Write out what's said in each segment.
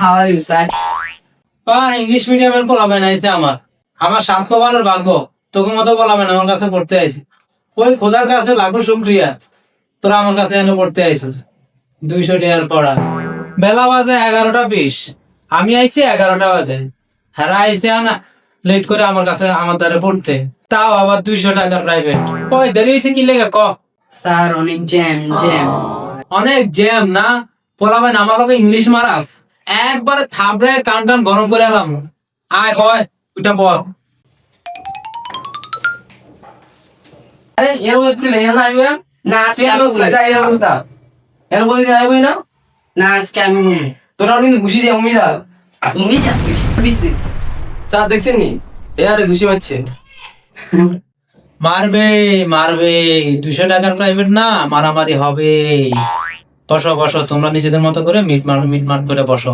How are you, sir? বা English মিডিয়ামের পোলাবেন আইছে আমার। আমার সাত ভালোর ভাগ্য তোকে মতো পোলাবেন আমার কাছে পড়তে আইছে। ওই খোদার কাছে লাখো শুক্রিয়া তোরা আমার কাছে এনে পড়তে আইছিস। দুইশো টাকার পড়া। বেলা বাজে এগারোটা বিশ। আমি আইছি এগারোটা বাজে। হ্যাঁ আইছে না লেট করে আমার কাছে আমার দ্বারা পড়তে। তাও আবার দুইশো টাকার প্রাইভেট ওই দেরি হয়েছে কি লেগে ক? স্যার অনেক জ্যাম জ্যাম। অনেক জ্যাম না? পোলাবেন আমার লগে ইংলিশ মারাস। একবারে থাবড়ে কান টান গরম করে এলাম। আয় বয় ওইটা বল। আরে এর বলছিল এর না আইবে না? আজকে আমি বলছিল বলি। এর অবস্থা। এর বলতে দিন আইবে না? না আজকে আমি বলি। তোরা কিন্তু ঘুষি দিয়ে দা দেখছেন নি? এ আরে ঘুষি মারছে। মারবে মারবে। দুশো টাকার প্রাইভেট না মারামারি হবে। বসো বসো তোমরা নিজেদের মতো করে মিট মার মিট মার করে বসো।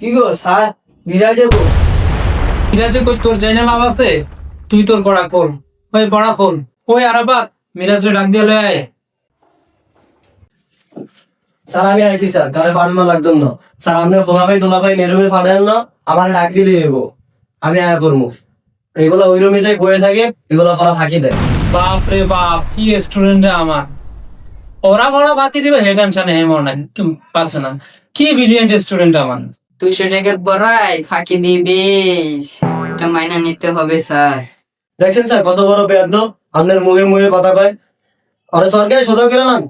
কি গো স্যার? মিরাজে গো। মিরাজে কই তোর জাইনা লাভ আছে? তুই তোর পড়া খোল। ওই পড়া খোল। ওই আরাবাত মিরাজে ডাক দিয়ে লয়ে আয়। স্যার আমি আইছি স্যার। তাহলে ফাটানো লাগতো না। স্যার আপনি ফোলাফাই টোলাফাই নেরুমে ফাটান না আমার ডাক দিলে এগো আমি আয়া করব এগুলো ওই রুমে যাই বয়ে থাকে এগুলো ফলা ফাঁকি দেয়। বাপ রে বাপ কি স্টুডেন্ট আমার। ওরা পড়া বাকি দিবে হে টেনশন হে মনে না। কি ব্রিলিয়েন্ট স্টুডেন্ট আমার। দুইশো টাকার বড়াই ফাঁকি এটা মাইনা নিতে হবে স্যার। দেখছেন স্যার কত বড় বেয়াদ্দ আপনার মুখে মুখে কথা কয়। আরে সরকারি সোজা করে নেন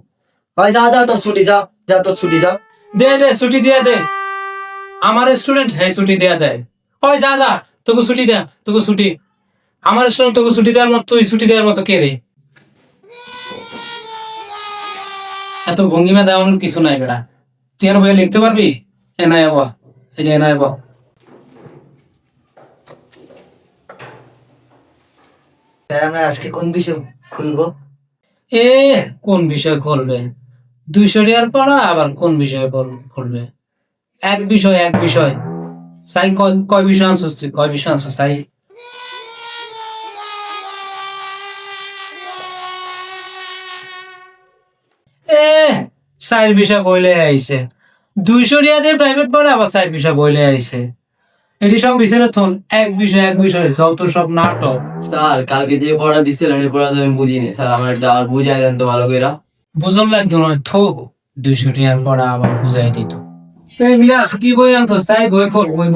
ভাই যা যা তোর ছুটি যা যা তোর ছুটি যা। দে দে ছুটি দিয়ে দে। আমার স্টুডেন্ট হে ছুটি দেয়া দেয় ওই যা যা। তোকে ছুটি দেয়া তোকে ছুটি। আমার স্টুডেন্ট তোকে ছুটি দেওয়ার মতো তুই ছুটি দেওয়ার মতো কে রে? এত ভঙ্গিমা দেওয়ার কিছু নাই বেড়া। তুই আর বইয়ে লিখতে পারবি? এনাই আবা এই যে এনাই আবা স্যার আমরা আজকে কোন বিষয় খুলবো? এ কোন বিষয় খুলবে? দুইশো টাকার পড়া আবার কোন বিষয়ে পড়বে এক বিষয় এক বিষয়। সাই কয় কয় বিষয় আনছিস তুই কয় বিষয় আনছিস সাই এ সাইড বিষয় বইলে আইছে। দুইশো দিয়ে প্রাইভেট পড়ে আবার সাইড বিষয় বইলে আইছে। এটি সব বিষয় থন এক বিষয় এক বিষয় যত সব নাটক। স্যার কালকে যে পড়া দিছিলেন এই পড়া তো আমি বুঝিনি। স্যার আমার একটা আর বুঝাই দেন তো ভালো করে বুঝন লাগতো নয় থো দুইশো টিয়ার পড়া আবার বুঝাই দিত। এই মিরাজ কি বই তাই বই খোল বই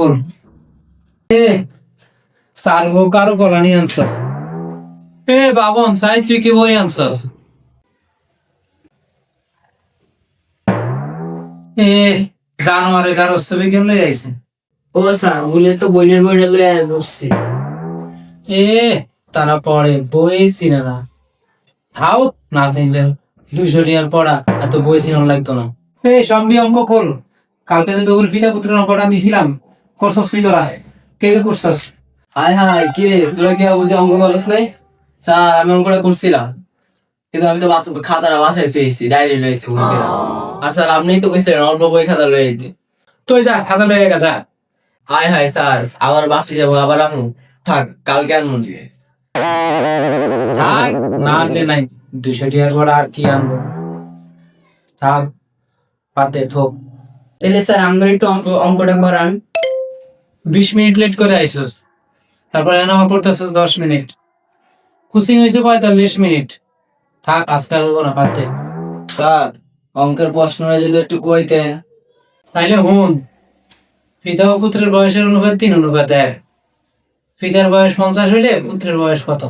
এ সার কারও আনছস? এ বাবন সাই তুই কি বই আনছস? এ জানোয়ারে গারস্থ বিজ্ঞান লই আইছে ও স্যার ভুলে তো বইনের বইটা এ তারা পড়ে বই চিনে না। থাও না চিনলে দুইশো টিয়ার পড়া এত বই চিনার লাগতো না। এই সব অঙ্ক খোল। কালকে যে তোর পিতা পুত্রের অঙ্কটা দিছিলাম করছস কি তোরা? কে কে করছস? হাই হাই কি রে? তোরা কি বুঝে অঙ্ক করস নাই? স্যার আমি অঙ্কটা করছিলাম। কিন্তু আমি তো খাতাটা বাসায় পেয়েছি ডাইরি লয়েছি আর স্যার আপনিই তো কইছিলেন অল্প বই খাতা লয়ে দিতে তুই যা খাতা লয়ে গা যা। হাই হাই স্যার আবার বাকি যাব আবার আনু থাক কালকে আনব থাক না আনলে নাই। দুইশো টিয়ার পড়া আর কি আনব? থাক পাতে থোক। তাহলে স্যার আমাদের একটু অঙ্ক অঙ্কটা করান। বিশ মিনিট লেট করে আইসস। তারপরে এনে আমার পড়তেছস দশ মিনিট। কোচিং হয়েছে পঁয়তাল্লিশ মিনিট। থাক আজকাল হব না পাতে স্যার অঙ্কের প্রশ্নটা যদি একটু কইতে। তাইলে হুন। পিতা ও পুত্রের বয়সের অনুপাত তিন অনুপাত এক। পিতার বয়স পঞ্চাশ হইলে পুত্রের বয়স কত?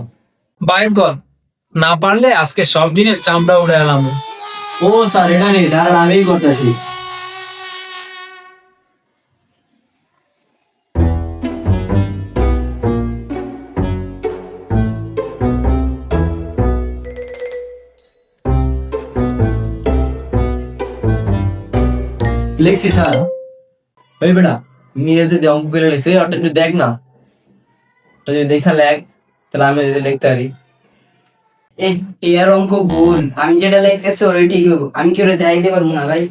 বাইর কর। না পারলে আজকে সব দিনের চামড়া উড়ে এলাম ও স্যার এটা নেই দাঁড়ান আমিই করতেছি। লিখছি স্যার ওই বেটা মিরে যদি অঙ্ক করে লেছে ওটা একটু দেখ না। ওটা যদি দেখা লেখ তাহলে আমি যদি লিখতে পারি। এর অঙ্ক ভুল। আমি যেটা লিখতেছি ওটাই ঠিক হব আমি কি ওটা দেখাইতে পারব না ভাই?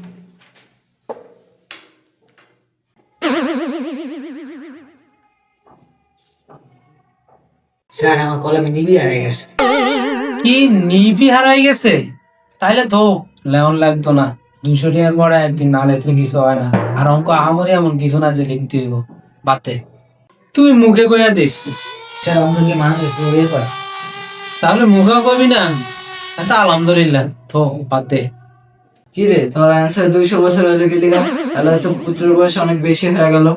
স্যার আমার কলমে নিবি হারিয়ে গেছে। কি নিপি হারাই গেছে? তাইলে তো লেমন লাগতো না। দুইশো টাকার পরে একদিন না লেখলে কিছু হয় না। আর অঙ্ক আমারই এমন কিছু না যে লিখতে হইব। বাতে তুই মুখে কইয়া দিস। স্যার অঙ্ক কি মানুষ করে তাহলে মুখে কবি না। এটা আলহামদুলিল্লাহ। তো বাদ দে। কি রে তোর অ্যান্সার দুইশো বছর হলে গেলি? তাহলে তো পুত্রের বয়স অনেক বেশি হয়ে গেল।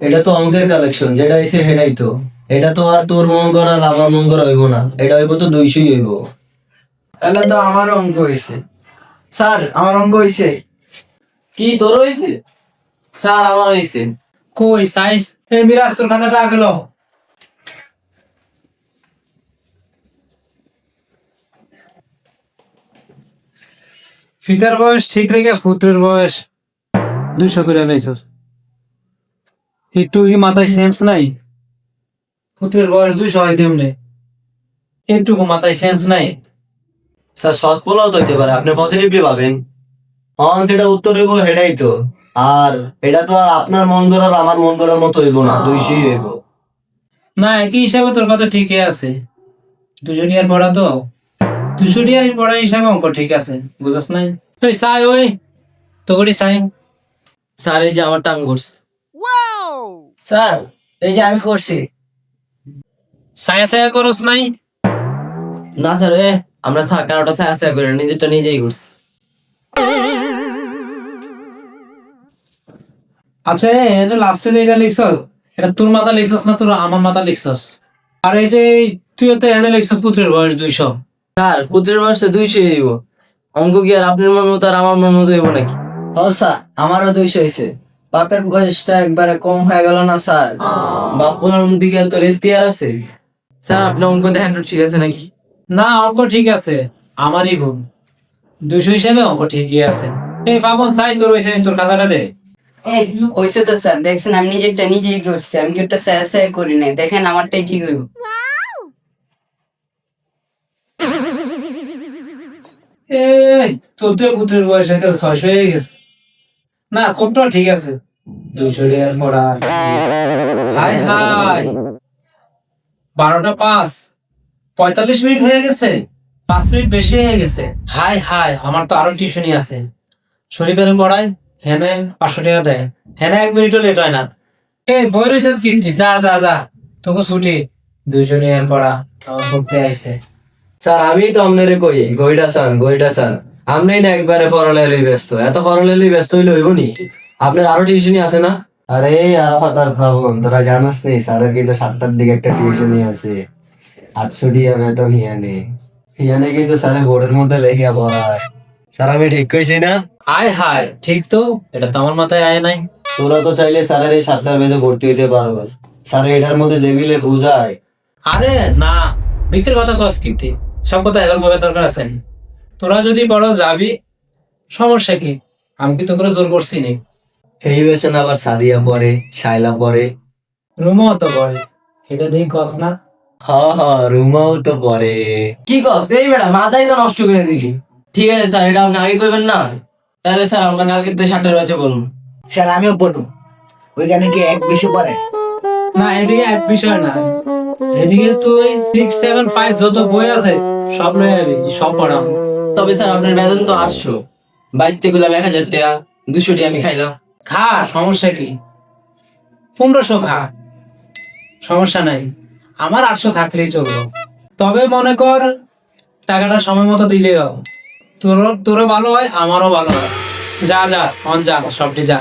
এটা তো অঙ্কের কালেকশন যেটা হইছে সেটাই তো। এটা তো আর তোর মন করা আর আমার মন করা হইব না। এটা হইব তো দুইশোই হইব। তাহলে তো আমার অঙ্ক হয়েছে স্যার আমার অঙ্ক হয়েছে কি তোর হয়েছে স্যার আমার হয়েছে কই সাইজ এই মিরাজ তোর খাতাটা গেল ফিতার বয়স ঠিক রেখে পুত্রের বয়স দুশো করে লাইছস একটু কি মাথায় সেন্স নাই? পুত্রের বয়স দুইশো হয় কেমনে একটুকু মাথায় সেন্স নাই। স্যার সৎ পোলাও তো হইতে পারে আপনি পজিটিভলি পাবেন হন সেটা উত্তর হইব সেটাই তো। আর এটা তো আর আপনার মন করার আমার মন করার মতো হইব না দুইশোই হইব। না একই হিসাবে তোর কথা ঠিকই আছে। দুশো টিয়ার পড়া তো। দুশো টিয়ার পড়া হিসাবে অঙ্ক ঠিক আছে বুঝস নাই? ওই সাই ওই। তো করি সাই। স্যার এই যে আমার টাং করছে স্যার এই যে আমি করছি। সায়া সায়া করস নাই? না স্যার এ আমরা কারোটা ছায়া ছায়া করে নিজেরটা নিজেই করছি আচ্ছা এটা লাস্টে যেটা লিখছস এটা তোর মাথা লিখছস না তোর আমার মাথা লিখছস? আর এই যে তুই তো এনে লিখছস পুত্রের বয়স দুইশো। স্যার পুত্রের বয়স তো দুইশো হইব। অঙ্ক কি আর আপনার মন মতো আর আমার মন মতো হইব নাকি? ও স্যার আমারও দুইশো হয়েছে বাপের বয়সটা একবারে কম হয়ে গেল না স্যার? বাপুনার দিকে তোর এতিয়ার আছে? স্যার আপনার অঙ্ক দেখেন ঠিক আছে নাকি? না অঙ্ক ঠিক আছে। আমারই ভুল। দুইশো হিসাবে অঙ্ক ঠিকই আছে। এই পাবন সাই তোর হয়েছে তোর খাতাটা দে। হয়েছে তো স্যার দেখছেন আমি নিজেরটা নিজেই করছি। আমি স্যার স্যার করি নাই? দেখেন আমারটাই ঠিক হইব। এই তোর পুত্রের বয়স একটা ছয়শো হয়ে গেছে। না কোনটা ঠিক আছে। দুইশো পড়া হাই হাই। বারোটা পাঁচ। পঁয়তাল্লিশ মিনিট হয়ে গেছে পাঁচ মিনিট বেশি হয়ে গেছে। হাই হাই আমার তো আরও টিউশনই আছে। শরীফের পড়ায় হেনে পাঁচশো টাকা দেয়। হেনে এক মিনিটও লেট হয় না। এই বই রয়েছে কিনছি যা যা যা। তোকে ছুটি। দুইশো টাকার পড়া। পড়তে আইছে। স্যার আমি তো আপনারে কই? গইটা চান গইটা চান আপনি না একবারে পড়ালেখালি ব্যস্ত। এত পড়ালেখালি ব্যস্ত হইলে হইব নি? আপনার আরও টিউশনই আছে না? আরে আরাফাত আর ভাবুন তোরা জানোস নি স্যারের কিন্তু সাতটার দিকে একটা টিউশনই আছে। আটশো টিয়া বেতন হিয়ানে হিয়ানে কিন্তু বোর্ডের মধ্যে লেখিয়া পড়ায়। স্যার আমি ঠিক কইছি না? হায় হায় ঠিক তো এটা তো আমার মাথায় আয় নাই। তোরা তো চাইলে স্যারের এই সাতটার বেজে ভর্তি হইতে পারব স্যার এটার মধ্যে যেগুলো বুঝায়। আরে না ভিতরে কথা কস কিন্তু। সব কথা এখন দরকার আছে। তোরা যদি বড় যাবি সমস্যা কি? আমি কি তোকে জোর করছি নি। এই বেছেন আবার সাদিয়া পরে শাইলা পরে। রুমও তো বলে এটা দেখি কস না। হ হ রুমাও তো পরে। কি কস? এই বেটা মাথায় তো নষ্ট করে দিলি। ঠিক আছে স্যার এটা আপনি আগে করবেন না। তাহলে স্যার আমরা কালকে তো সাতটার বাজে বলব। স্যার আমিও পড়ব ওইখানে কি এক বেশি পড়ে না এদিকে এক বিষয় না। এদিকে তুই সিক্স সেভেন ফাইভ যত বই আছে সব লয়ে যাবি সব পড়াম। তবে স্যার আপনার বেতন তো আটশো। বাড়িতে গুলাম এক হাজার টাকা দুশো টাকা আমি খাইলাম। খা সমস্যা কি? পনেরোশো খা। সমস্যা নাই। আমার আটশো থাকলেই চলবো তবে মনে কর, টাকাটা সময় মতো দিলে তোর, তোরও ভালো হয়, আমারও ভালো হয়। যা যা, অন যা, সবটি যা।